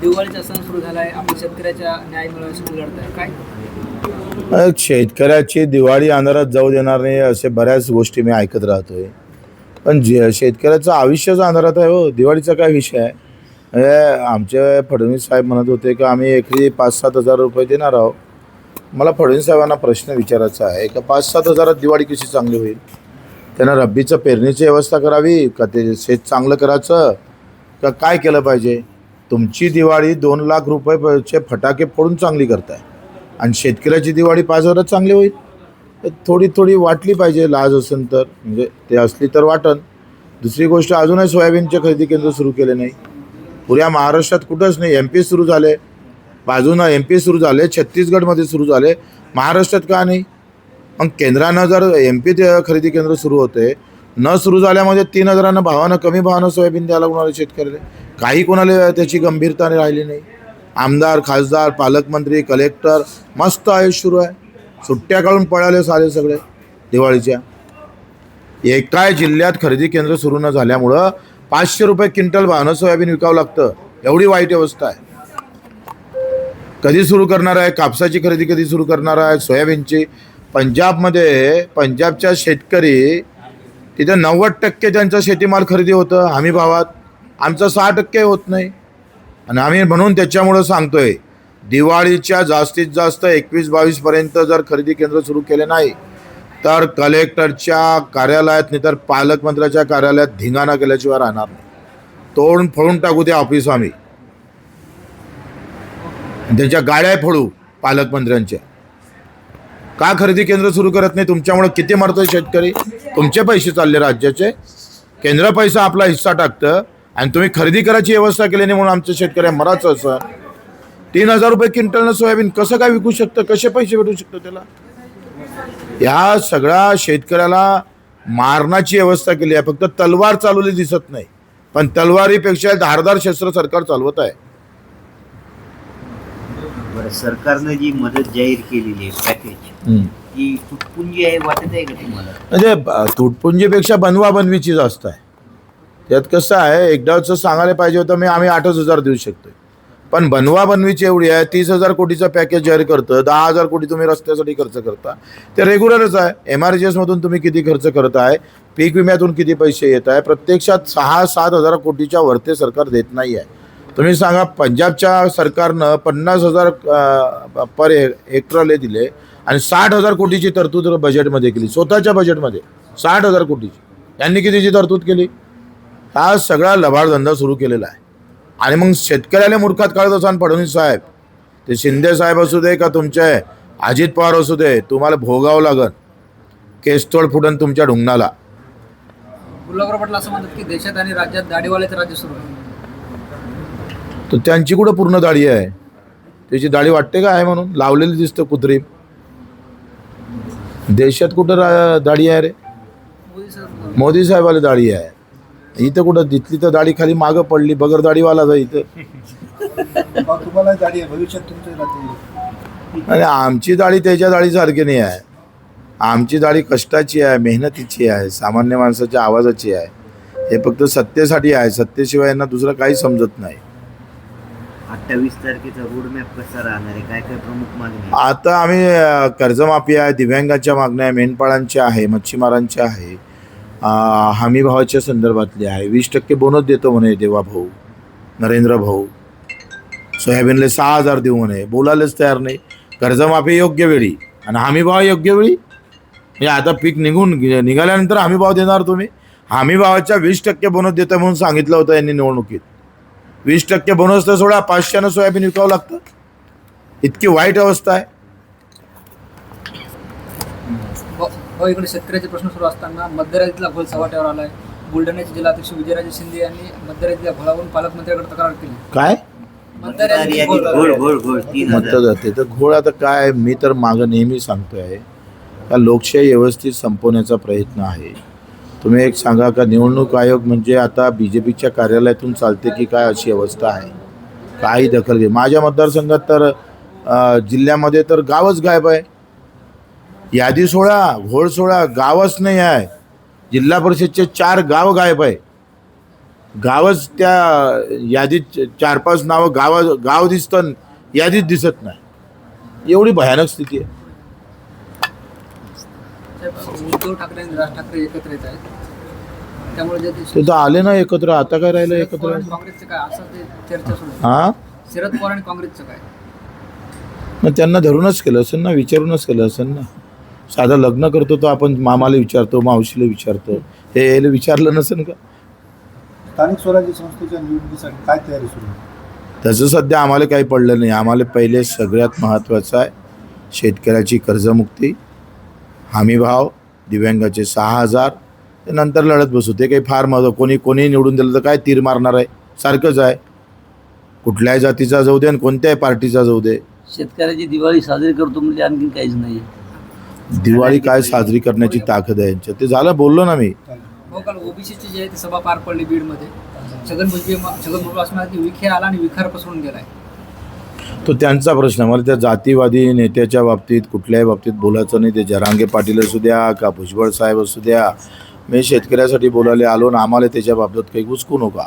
दिवाळीचा सण सुरू झाला आहे आपण शेतकऱ्याच्या न्याय मिळवण्यासाठी लढत आहे काय? शेतकऱ्याची दिवाळी अंधारात जाऊ देणार नाही असे बऱ्याच गोष्टी मी ऐकत राहतोय. पण जे शेतकऱ्याचं आयुष्याचा अंधारात आहे हो. दिवाळीचा काय विषय आहे? म्हणजे आमचे फडणवीस साहेब म्हणत होते की आम्ही एकरी पाच सात हजार रुपये देणार आहोत. मला फडणवीस साहेबांना प्रश्न विचारायचा आहे का पाच सात हजारात दिवाळी कशी चांगली होईल? त्यांना रब्बीचं पेरणीची व्यवस्था करावी का ते शेत चांगलं करायचं? का काय केलं पाहिजे? तुमची दिवाळी दोन लाख रुपयेचे फटाके फोडून चांगली करताय. आणि शेतकऱ्याची दिवाळी पाच हजारात चांगली होईल. तर थोडी थोडी वाटली पाहिजे लाज असेल तर. म्हणजे ते असली तर वाटन. दुसरी गोष्ट अजूनही सोयाबीनचे खरेदी केंद्र सुरू केले नाही. पुऱ्या महाराष्ट्रात कुठंच नाही. एम पी सुरू झाले. बाजूनं एम पी सुरू झाले. छत्तीसगडमध्ये सुरू झाले. महाराष्ट्रात का नाही? मग केंद्रानं जर एम पी खरेदी केंद्र सुरू होते न सुरू झाल्यामध्ये तीन हजारानं भावानं कमी भावानं सोयाबीन द्यायला लागणार आहे शेतकऱ्याला. काही कोणाला त्याची गंभीरता राहिली नाही. आमदार खासदार पालकमंत्री कलेक्टर मस्त आयुष्य सुरू आहे. सुट्ट्या काढून पळाले सारे सगळे दिवाळीच्या. एकाय जिल्ह्यात खरेदी केंद्र सुरू न झाल्यामुळं पाचशे रुपये क्विंटल वाहनं सोयाबीन विकावं लागतं. एवढी वाईट अवस्था आहे. कधी सुरू करणार आहे? कापसाची खरेदी कधी सुरू करणार आहे? सोयाबीनची. पंजाबमध्ये पंजाबच्या शेतकरी तिथे नव्वद टक्के त्यांचा शेतीमाल खरेदी होतं हमी भावात आमचं सहा टक्के होत नाही. आणि आम्ही म्हणून त्याच्यामुळं सांगतोय दिवाळीच्या जास्तीत जास्त एकवीस बावीसपर्यंत जर खरेदी केंद्र सुरू केले नाही तर कलेक्टरच्या कार्यालयात नाही तर पालकमंत्र्याच्या कार्यालयात धिंगाणा केल्याशिवाय राहणार नाही. तोडून फळून टाकू ते ऑफिस आम्ही. त्यांच्या गाड्या फोडू पालकमंत्र्यांच्या का खरेदी केंद्र सुरू करत नाही? तुमच्यामुळे किती मरतोय शेतकरी? तुमचे पैसे चालले राज्याचे. केंद्र पैसा आपला हिस्सा टाकतं. आणि तुम्ही खरेदी करायची व्यवस्था केली नाही म्हणून आमच्या शेतकऱ्या मराचं असं. तीन हजार रुपये क्विंटलनं सोयाबीन कसं काय विकू शकतं? कसे पैसे भेटू शकतं त्याला? या सगळ्या शेतकऱ्याला मारण्याची व्यवस्था केली आहे. फक्त तलवार चालवली दिसत नाही. पण तलवारीपेक्षा धारदार शस्त्र सरकार चालवत आहे. सरकारनं जी मदत जाहीर केलेली आहे पॅकेज ती तुटपुंजी आहे वाटत आहे का तुम्हाला? म्हणजे तुटपुंजीपेक्षा बनवा बनवीची जास्त आहे. त्यात कसं आहे एकदाचं सांगायला पाहिजे होतं मी आम्ही आठच हजार देऊ शकतोय. पण बनवा बनवीची एवढी आहे तीस हजार कोटीचं पॅकेज जाहीर करतं दहा हजार कोटी तुम्ही रस्त्यासाठी खर्च करता. ते रेग्युलरच आहे. एम आर जी एसमधून तुम्ही किती खर्च करत आहे पीक विम्यातून किती पैसे येत आहे प्रत्यक्षात सहा सात हजार कोटीच्या वरते सरकार देत नाही आहे. तुम्ही सांगा पंजाबच्या सरकारनं पन्नास हजार पर हे हेक्टरले दिले आणि साठ हजार कोटीची तरतूद बजेटमध्ये केली. स्वतःच्या बजेटमध्ये साठ हजार कोटीची. त्यांनी कितीची तरतूद केली? हा सगळा लबाडधंदा सुरू केलेला आहे. आणि मग शेतकऱ्याला मूर्खात काढत असाल फडणवीस साहेब. ते शिंदे साहेब असू दे का तुमचे अजित पवार असू दे तुम्हाला भोगावं लागन. केसतोड फुटन तुमच्या ढुंगणाला. गुलाबराव पाटील असं म्हणतात की देशात आणि राज्यात दाढीवाल्याचं राज्य सुरू आहे. तर त्यांची कुठं पूर्ण दाढी आहे? त्याची दाढी वाटते का आहे म्हणून? लावलेली दिसतं कुत्रीम. देशात कुठं दाढी आहे रे? मोदी साहेबाला दाढी आहे. इथं कुठं तिथली तर दाढी खाली मागं पडली बगर दाढीवाला जा इथं. तुम्हाला आहे भविष्यात तुमचं राहते आणि आमची दाढी त्याच्या दाढीसारखी नाही आहे. आमची दाढी कष्टाची आहे मेहनतीची आहे सामान्य माणसाच्या आवाजाची आहे. हे फक्त सत्तेसाठी आहे सत्तेशिवाय यांना दुसरं काही समजत नाही. अठ्ठावीस तारखेचा रोडमॅप कसा राहणार आहे? काय काय प्रमुख मागणी आहे? आता आम्ही कर्जमाफी आहे दिव्यांगाच्या मागण्या आहे मेंढपाळांच्या आहे मच्छीमारांच्या आहे. हमीभावाच्या संदर्भातली आहे. वीस टक्के बोनस देतो म्हणे देवा भाऊ नरेंद्र भाऊ. सोयाबीनला सहा हजार देऊ म्हणे. बोलायलाच तयार नाही. कर्जमाफी योग्य वेळी आणि हमीभाव योग्य वेळी? म्हणजे आता पीक निघून निघाल्यानंतर हमीभाव देणार तुम्ही? हमीभावाच्या वीस टक्के बोनस देतो म्हणून सांगितलं होतं यांनी निवडणुकीत. वीस टक्के बोनस तर सोडा पाचशेनं सोयाबीन विकावं लागतं. इतकी वाईट अवस्था आहे. ब- ब- इकडे शेतकऱ्याचे प्रश्न सुरू असताना मध्यरात्रीला घोल सवाट्यावर आलाय. बुलढाण्याचे जिल्हाध्यक्ष विजयराजे शिंदे यांनी मध्यरात्रीला घोळावून पालकमंत्र्याकडे तक्रार केली. काय? जाते. तर घोळ आता काय मी तर मागं नेहमी सांगतोय. का लोकशाही व्यवस्थित संपवण्याचा प्रयत्न आहे. तुम्ही एक सांगा का निवडणूक आयोग म्हणजे आता बी जे पीच्या कार्यालयातून चालते की काय अशी अवस्था आहे? काही दखल घे. माझ्या मतदारसंघात तर जिल्ह्यामध्ये तर गावच गायब आहे. यादी सोळा घोळ सोळा गावच नाही आहे. जिल्हा परिषदचे चार गाव गायब आहे. गावच त्या यादीत चार पाच नावं गाव गाव दिसतं यादीत दिसत नाही. एवढी भयानक स्थिती आहे. साहेब, उद्धव ठाकरे आणि राज ठाकरे एकत्र येत आहेत. त्यामुळे जे ते तर आले ना एकत्र आता काय राहिलं शरद एकत्र? पवार आणि काँग्रेसचं काय? असं ते चर्चा सुरू आहे. हा? शरद पवार आणि काँग्रेसचं काय? मग त्यांना धरूनच केलं असेल ना विचारूनच केलं असेल ना? साधं लग्न करतो तो आपण मामाला विचारतो मावशीला विचारतो. हे याला विचारलं नसेल का? स्थानिक स्वराज्य संस्थेच्या निवडणुकीसाठी काय तयारी सुरू आहे? त्याचं सध्या आम्हाला काही पडलं नाही. आम्हाला पहिले सगळ्यात महत्त्वाचं आहे शेतकऱ्याची कर्जमुक्ती हमीभाव दिव्यांगाचे सहा हजार ते नंतर लढत बसू. ते काही फार महत्त्व कोणी कोणी निवडून दिलं तर काय तीर मारणार आहे? सारखंच आहे. कुठल्याही जातीचा जाऊ दे आणि कोणत्याही पार्टीचा जाऊ दे. शेतकऱ्याची दिवाळी साजरी करतो म्हणजे आणखीन काहीच नाही दिवाळी काय साजरी करण्याची ताकद आहे यांच्यात? ते झालं बोललो ना मी. हो काल ओबीसीची जी आहे ती सभा पार पडली बीडमध्ये. छगन भुजबळ छगन भुजबळ असं म्हणाले की विखे आला आणि विखार पसरून गेलाय. तो त्यांचा प्रश्न मला त्या जातीवादी नेत्याच्या बाबतीत कुठल्याही बाबतीत बोलायचं नाही. ते जरांगे पाटील असू द्या का भुजबळ साहेब असू द्या मी शेतकऱ्यासाठी बोलायला आलो ना आम्हाला त्याच्या बाबतीत काही घुसकू नका.